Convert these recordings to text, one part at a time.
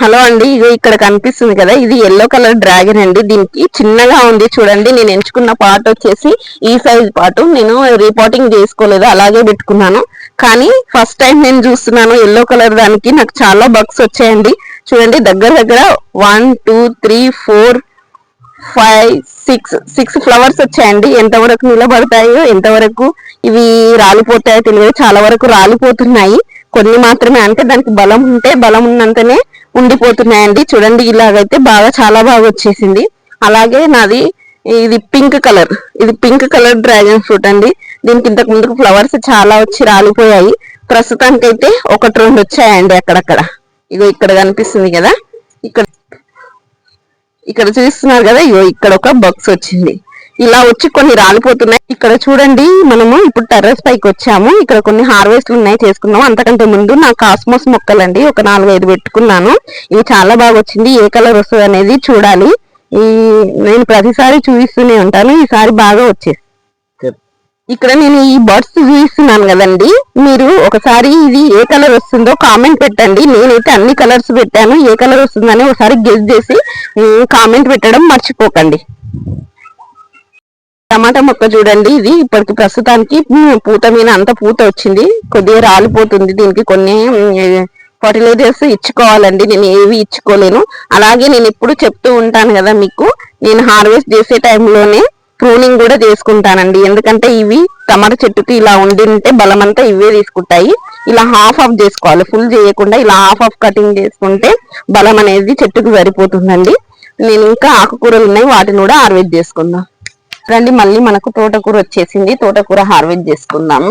Hello అండి ఇది ఇక్కడ కనిపిస్తుంది కదా ఇది ఎల్లో కలర్ డ్రాగన్ అండి. దీనికి చిన్నగా ఉంది చూడండి నేను ఎంచుకున్న పార్ట్ వచ్చేసి ఈ సైజ్ పార్ట్ నేను రిపోర్టింగ్ చేసుకోలేదు అలాగే పెట్టుకున్నాను. కానీ ఫస్ట్ టైం నేను చూస్తున్నాను ఎల్లో కలర్ దానికి నాకు చాలా బగ్స్ వచ్చాయండి. చూడండి దగ్గర దగ్గర one two three four five six six flowers వచ్చాయండి. ఎంతవరకు నిలబడతాయో ఎంతవరకు ఇవి రాలిపోతాయో తెలియదు. చాలా వరకు రాలిపోతున్నాయి. కొన్ని మాత్రమే అంటే దానికి బలం ఉంటే బలం ఉన్నంతనే ఉండిపోతున్నాయండి. చూడండి ఇలాగైతే బాగా చాలా బాగా వచ్చేసింది. అలాగే నాది ఇది పింక్ కలర్. ఇది పింక్ కలర్ డ్రాగన్ ఫ్రూట్ అండి. దీనికి ఇంతకు ముందుకు ఫ్లవర్స్ చాలా వచ్చి రాలిపోయాయి. ప్రస్తుతానికైతే ఒకటి రెండు వచ్చాయండి అక్కడక్కడ. ఇగో ఇక్కడ కనిపిస్తుంది కదా. ఇక్కడ ఇక్కడ చూస్తున్నారు కదా ఇగో ఇక్కడ ఒక బాక్స్ వచ్చింది. ఇలా వచ్చి కొన్ని రాలిపోతున్నాయి. ఇక్కడ చూడండి మనము ఇప్పుడు టెర్రస్ పైకి వచ్చాము. ఇక్కడ కొన్ని హార్వెస్ట్లు ఉన్నాయి చేసుకున్నాము అంతకంటే ముందు నా కాస్మోస్ మొక్కలండి. ఒక నాలుగు ఐదు పెట్టుకున్నాను. ఇవి చాలా బాగా వచ్చింది. ఏ కలర్ వస్తుంది అనేది చూడాలి. ఈ నేను ప్రతిసారి చూపిస్తూనే ఉంటాను. ఈసారి బాగా వచ్చేసి ఇక్కడ నేను ఈ బర్డ్స్ చూపిస్తున్నాను కదండి. మీరు ఒకసారి ఇది ఏ కలర్ వస్తుందో కామెంట్ పెట్టండి. నేనైతే అన్ని కలర్స్ పెట్టాను. ఏ కలర్ వస్తుందని ఒకసారి గెస్ చేసి కామెంట్ పెట్టడం మర్చిపోకండి. టమాటా మొక్క చూడండి ఇది ఇప్పటికి ప్రస్తుతానికి పూత మీద అంత పూత వచ్చింది. కొద్దిగా రాలిపోతుంది. దీనికి కొన్ని ఫర్టిలైజర్స్ ఇచ్చుకోవాలండి. నేను ఏవి ఇచ్చుకోలేను. అలాగే నేను ఎప్పుడు చెప్తూ ఉంటాను కదా మీకు నేను హార్వెస్ట్ చేసే టైంలోనే ప్రూనింగ్ కూడా చేసుకుంటానండి. ఎందుకంటే ఇవి టమాటా చెట్టుకి ఇలా ఉండి ఉంటే బలం అంతా ఇవే తీసుకుంటాయి. ఇలా హాఫ్ ఆఫ్ చేసుకోవాలి. ఫుల్ చేయకుండా ఇలా హాఫ్ ఆఫ్ కటింగ్ చేసుకుంటే బలం అనేది చెట్టుకు సరిపోతుందండి. నేను ఇంకా ఆకుకూరలు ఉన్నాయి వాటిని కూడా హార్వెస్ట్ చేసుకుందాం. రండి మళ్ళీ మనకు తోటకూర వచ్చేసింది. తోటకూర హార్వెస్ట్ చేసుకుందాం.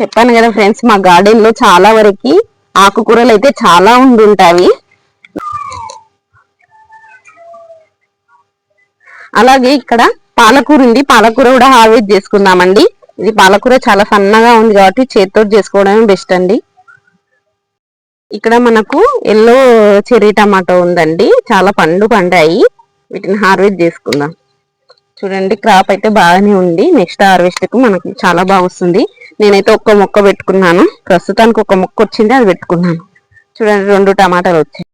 చెప్పాను కదా ఫ్రెండ్స్ మా గార్డెన్లో చాలా వరకు ఆకుకూరలు అయితే చాలా ఉండుంటాయి అలాగే ఇక్కడ పాలకూర ఉంది. పాలకూర కూడా హార్వెస్ట్ చేసుకుందామండి. ఇది పాలకూర చాలా సన్నగా ఉంది కాబట్టి చేతితో చేసుకోవడమే బెస్ట్ అండి. ఇక్కడ మనకు ఎల్లో చెర్రీ టమాటో ఉందండి. చాలా పండు పండాయి. వీటిని హార్వెస్ట్ చేసుకుందాం. చూడండి క్రాప్ అయితే బాగానే ఉంది. నెక్స్ట్ హార్వెస్ట్కు మనకి చాలా బాగా వస్తుంది నేనైతే ఒక్క మొక్క పెట్టుకున్నాను. ప్రస్తుతానికి ఒక మొక్క వచ్చింది అది పెట్టుకున్నాను. చూడండి రెండు టమాటాలు వచ్చాయి.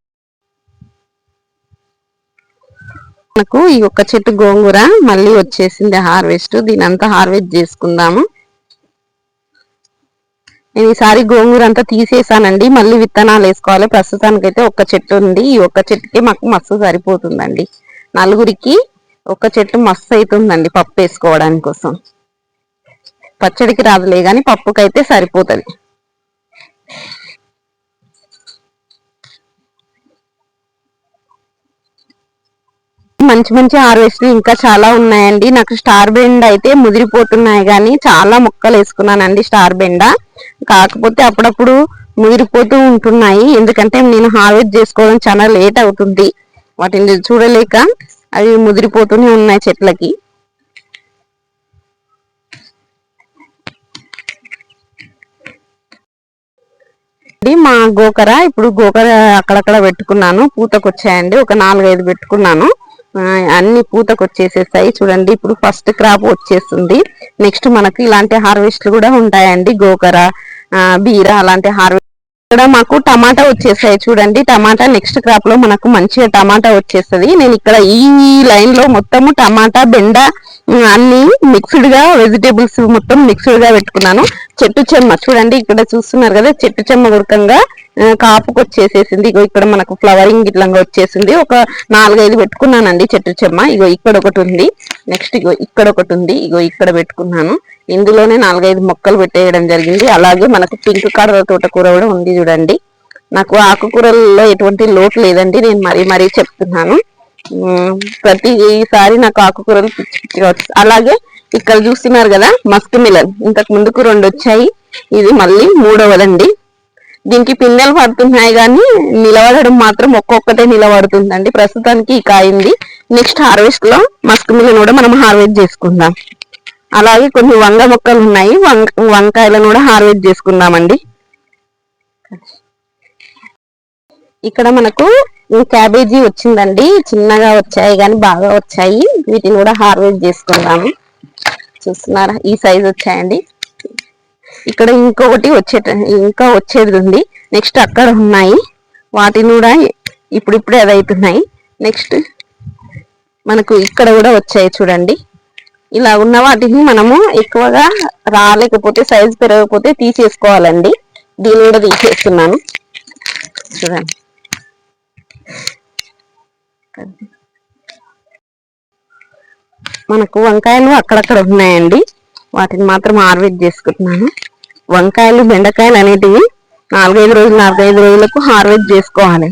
మనకు ఈ ఒక్క చెట్టు గోంగూర మళ్ళీ వచ్చేసింది హార్వెస్ట్. దీని అంతా హార్వెస్ట్ చేసుకుందాము. నేను ఈసారి గోంగూర అంతా తీసేసానండి. మళ్ళీ విత్తనాలు వేసుకోవాలి. ప్రస్తుతానికైతే ఒక్క చెట్టు ఉంది. ఈ ఒక్క చెట్టుకి మాకు మస్తు సరిపోతుందండి. నలుగురికి ఒక చెట్టు మస్తు అవుతుందండి పప్పు వేసుకోవడానికి కోసం. పచ్చడికి రాదులే కానీ పప్పుకైతే సరిపోతుంది. మంచి మంచి హార్వెస్ట్లు ఇంకా చాలా ఉన్నాయండి. నాకు స్టార్ బెండ్ అయితే ముదిరిపోతున్నాయి కానీ చాలా మొక్కలు వేసుకున్నానండి స్టార్ బెండ. కాకపోతే అప్పుడప్పుడు ముదిరిపోతూ ఉంటున్నాయి. ఎందుకంటే నేను హార్వెస్ట్ చేసుకోవడం చాలా లేట్ అవుతుంది. వాటిని చూడలేక అవి ముదిరిపోతూనే ఉన్నాయి చెట్లకి. మా గోకర ఇప్పుడు గోకర అక్కడక్కడ పెట్టుకున్నాను. పూతకొచ్చాయండి ఒక నాలుగైదు పెట్టుకున్నాను. అన్ని పూతకు వచ్చేసేసాయి చూడండి ఇప్పుడు ఫస్ట్ క్రాప్ వచ్చేస్తుంది. నెక్స్ట్ మనకి ఇలాంటి హార్వెస్ట్లు కూడా ఉంటాయండి గోకర బీర అలాంటి హార్వెస్ట్ ఇక్కడ మాకు టమాటా వచ్చేసాయి చూడండి. టమాటా నెక్స్ట్ క్రాప్లో మనకు మంచిగా టమాటా వచ్చేస్తుంది. నేను ఇక్కడ ఈ లైన్లో మొత్తము టమాటా బెండ అన్ని మిక్స్డ్గా వెజిటేబుల్స్ మొత్తం మిక్స్డ్గా పెట్టుకున్నాను. చెట్టు చెమ్మ చూడండి. ఇక్కడ చూస్తున్నారు కదా చెట్టు చెమ్మ ఉడకంగా కాపుకు వచ్చేసేసింది. ఇగో ఇక్కడ మనకు ఫ్లవరింగ్ ఇట్లా వచ్చేసింది. ఒక నాలుగైదు పెట్టుకున్నానండి చెట్టు చెమ్మ. ఇగో ఇక్కడ ఒకటి ఉంది. నెక్స్ట్ ఇగో ఇక్కడ ఒకటి ఉంది. ఇగో ఇక్కడ పెట్టుకున్నాను. ఇందులోనే నాలుగైదు మొక్కలు పెట్టేయడం జరిగింది. అలాగే మనకు పింక్ కలర్ తోటకూర కూడా ఉంది చూడండి. నాకు ఆకుకూరల్లో ఎటువంటి లోటు లేదండి. నేను మరీ మరీ చెప్తున్నాను. ప్రతిసారి నాకు ఆకుకూరలు పిచ్చి పిచ్చి అలాగే ఇక్కడ చూస్తున్నారు కదా మస్క్ మిలన్. ఇంతకు ముందుకు రెండు వచ్చాయి. ఇది మళ్ళీ మూడవదండి. దీనికి పిన్నెలు పడుతున్నాయి కానీ నిలబడడం మాత్రం ఒక్కొక్కటే నిలబడుతుందండి. ప్రస్తుతానికి ఈ కాయింది. నెక్స్ట్ హార్వెస్ట్లో మస్క్ మిల్లను కూడా మనం హార్వెస్ట్ చేసుకుందాం. అలాగే కొన్ని వంగ మొక్కలు ఉన్నాయి. వంకాయలను కూడా హార్వెస్ట్ చేసుకుందామండి. ఇక్కడ మనకు క్యాబేజీ వచ్చిందండి. చిన్నగా వచ్చాయి కానీ బాగా వచ్చాయి. వీటిని కూడా హార్వెస్ట్ చేసుకుందాము. చూస్తున్నారా? ఈ సైజ్ వచ్చాయండి. ఇక్కడ ఇంకొకటి వచ్చే ఇంకా వచ్చేది ఉంది. నెక్స్ట్ అక్కడ ఉన్నాయి. వాటిని కూడా ఇప్పుడిప్పుడే అది అవుతున్నాయి. నెక్స్ట్ మనకు ఇక్కడ కూడా వచ్చాయి చూడండి. ఇలా ఉన్న వాటిని మనము ఎక్కువగా రాలేకపోతే సైజు పెరగకపోతే తీసేసుకోవాలండి. దీన్ని కూడా తీసేస్తున్నాను. చూడండి. మనకు వంకాయలు అక్కడక్కడ ఉన్నాయండి. వాటిని మాత్రం ఆర్వేట్ చేసుకుంటున్నాను. వంకాయలు బెండకాయలు అనేటివి నాలుగైదు రోజులు నాలుగైదు రోజులకు హార్వెస్ట్ చేసుకోవాలి.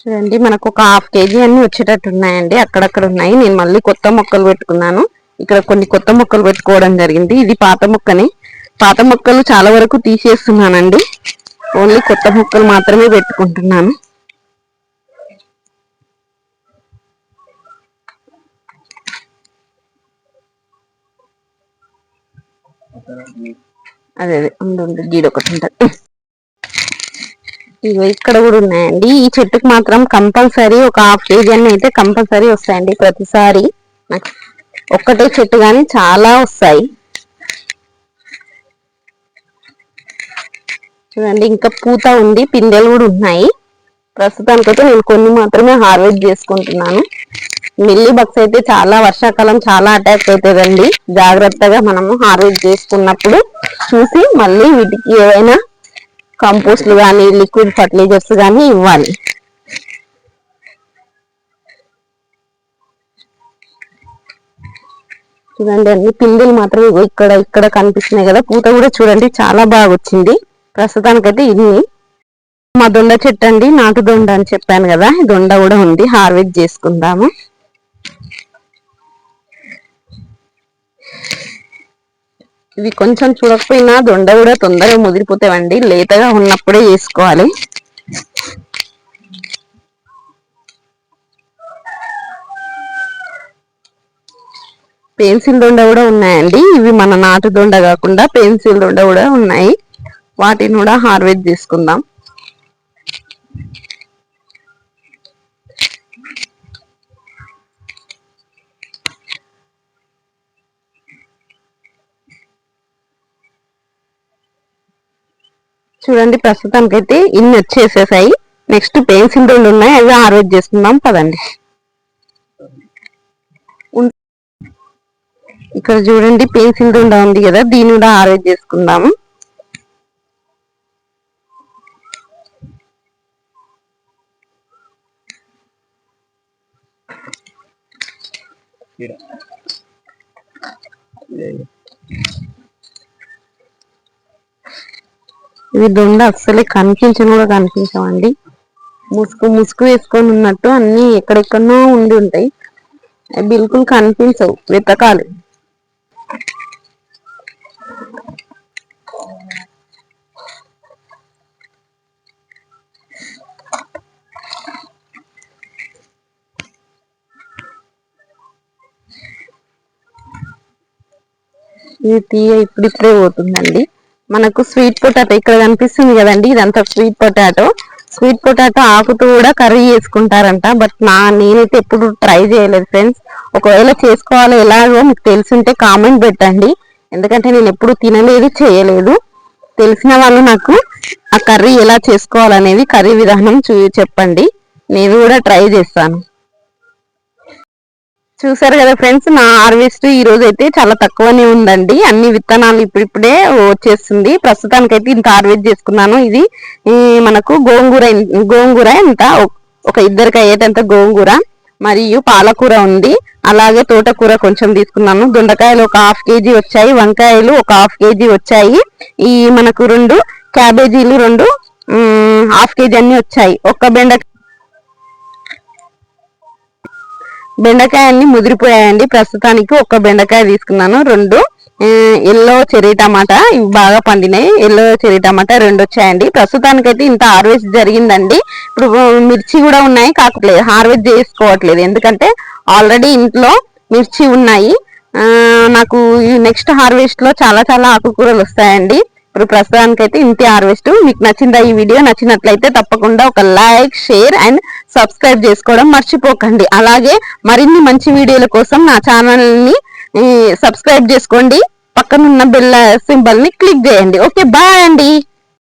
చూడండి మనకు ఒక హాఫ్ కేజీ అన్ని వచ్చేటట్టు ఉన్నాయండి. అక్కడక్కడ ఉన్నాయి. నేను మళ్ళీ కొత్త మొక్కలు పెట్టుకున్నాను. ఇక్కడ కొన్ని కొత్త మొక్కలు పెట్టుకోవడం జరిగింది. ఇది పాత మొక్కని పాత మొక్కలు చాలా వరకు తీసేస్తున్నానండి. ఓన్లీ కొత్త మొక్కలు మాత్రమే పెట్టుకుంటున్నాను. అదే అదే ఉండు గీడ ఒకటి ఉంటుంది. ఇవి ఇక్కడ కూడా ఉన్నాయండి. ఈ చెట్టుకు మాత్రం కంపల్సరీ ఒక హాఫ్ కేజీ అన్ని అయితే కంపల్సరీ వస్తాయండి ప్రతిసారి. ఒక్కటే చెట్టు కానీ చాలా వస్తాయి. చూడండి ఇంకా పూత ఉంది పిందెలు కూడా ఉన్నాయి. ప్రస్తుతానికి అయితే నేను కొన్ని మాత్రమే హార్వెస్ట్ చేసుకుంటున్నాను. మిల్లీ బగ్స్ అయితే చాలా వర్షాకాలం చాలా అటాక్ అవుతుందండి. జాగ్రత్తగా మనము హార్వెస్ట్ చేసుకున్నప్పుడు చూసి మళ్ళీ వీటికి ఏవైనా కంపోస్ట్లు కానీ లిక్విడ్ ఫర్టిలైజర్స్ కానీ ఇవ్వాలి. చూడండి అన్ని పిందులు మాత్రం ఇక్కడ ఇక్కడ కనిపిస్తున్నాయి కదా. పూత కూడా చూడండి చాలా బాగా వచ్చింది. ప్రస్తుతానికైతే ఇది. మా దొండ చెట్టు అండి నాటు దొండ అని చెప్పాను కదా దొండ కూడా ఉంది. హార్వెస్ట్ చేసుకుందాము. ఇవి కొంచెం చూడకపోయినా దొండ కూడా తొందరగా ముదిరిపోతాయండి. లేతగా ఉన్నప్పుడే చేసుకోవాలి. పెన్సిల్ దొండ కూడా ఉన్నాయండి. ఇవి మన నాటు దొండ కాకుండా పెన్సిల్ దొండ కూడా ఉన్నాయి. వాటిని కూడా హార్వెస్ట్ చేసుకుందాం. చూడండి ప్రస్తుతానికి అయితే ఇన్ని వచ్చేసేసాయి. నెక్స్ట్ పెన్సిల్ రెండు ఉన్నాయి అవి హార్వెస్ట్ చేసుకుందాం పదండి. ఇక్కడ చూడండి పెన్సిల్ దొండ ఉంది కదా దీన్ని కూడా హార్వెస్ట్ చేసుకుందాము ఇది దొండ అస్సలే కనిపించను కూడా కనిపించవండి. ముసుగు ముసుగు వేసుకొని ఉన్నట్టు అన్ని ఎక్కడెక్కడో ఉండి ఉంటాయి. బిల్కుల్ కనిపించవు వెతకాలి. ఇది తీయ ఇప్పుడిప్పుడే పోతుందండి. మనకు స్వీట్ పొటాటో ఇక్కడ కనిపిస్తుంది కదండి ఇదంతా స్వీట్ పొటాటో స్వీట్ పొటాటో ఆకుతో కూడా కర్రీ చేసుకుంటారంట బట్ నా నేనైతే ఎప్పుడు ట్రై చేయలేదు ఫ్రెండ్స్ ఒకవేళ చేసుకోవాలో ఎలాగో మీకు తెలిసింటే కామెంట్ పెట్టండి. ఎందుకంటే నేను ఎప్పుడు తినలేదు చేయలేదు. తెలిసిన వాళ్ళు నాకు ఆ కర్రీ ఎలా చేసుకోవాలనేది కర్రీ విధానం చూ చెప్పండి. నేను కూడా ట్రై చేస్తాను. చూసారు కదా ఫ్రెండ్స్ నా హార్వెస్ట్ ఈ రోజు అయితే చాలా తక్కువనే ఉందండి. అన్ని విత్తనాలు ఇప్పుడిప్పుడే వచ్చేస్తుంది. ప్రస్తుతానికైతే ఇంత హార్వెస్ట్ చేసుకున్నాను. ఇది మనకు గోంగూర గోంగూర ఎంత? ఒక ఇద్దరికి అయ్యేటంత గోంగూర మరియు పాలకూర ఉంది. అలాగే తోటకూర కొంచెం తీసుకున్నాను. దొండకాయలు ఒక హాఫ్ కేజీ వచ్చాయి. వంకాయలు ఒక హాఫ్ కేజీ వచ్చాయి. ఈ మనకు రెండు క్యాబేజీలు రెండు హాఫ్ కేజీ అన్ని వచ్చాయి. ఒక్క బెండకాయ బెండకాయ అన్ని ముదిరిపోయాయండి. ప్రస్తుతానికి ఒక బెండకాయ తీసుకున్నాను. రెండు ఎల్లో చెరీ టమాటా ఇవి బాగా పండినాయి. ఎల్లో చెరీ టమాటా రెండు వచ్చాయండి. ప్రస్తుతానికైతే ఇంత హార్వెస్ట్ జరిగిందండి. ఇప్పుడు మిర్చి కూడా ఉన్నాయి. కాకపోతే హార్వెస్ట్ చేసుకోవట్లేదు. ఎందుకంటే ఆల్రెడీ ఇంట్లో మిర్చి ఉన్నాయి. నాకు నెక్స్ట్ హార్వెస్ట్లో చాలా చాలా ఆకుకూరలు వస్తాయండి. ఇప్పుడు ప్రస్తుతానికైతే ఇంతే హార్వెస్ట్. మీకు నచ్చిందా ఈ వీడియో? నచ్చినట్లయితే తప్పకుండా ఒక లైక్ షేర్ అండ్ సబ్స్క్రైబ్ చేసుకోవడం మర్చిపోకండి. అలాగే మరిన్ని మంచి వీడియోల కోసం నా ఛానల్ని సబ్స్క్రైబ్ చేసుకోండి. పక్కనున్న బెల్ సింబల్ని క్లిక్ చేయండి. ఓకే బాయ్ అండి.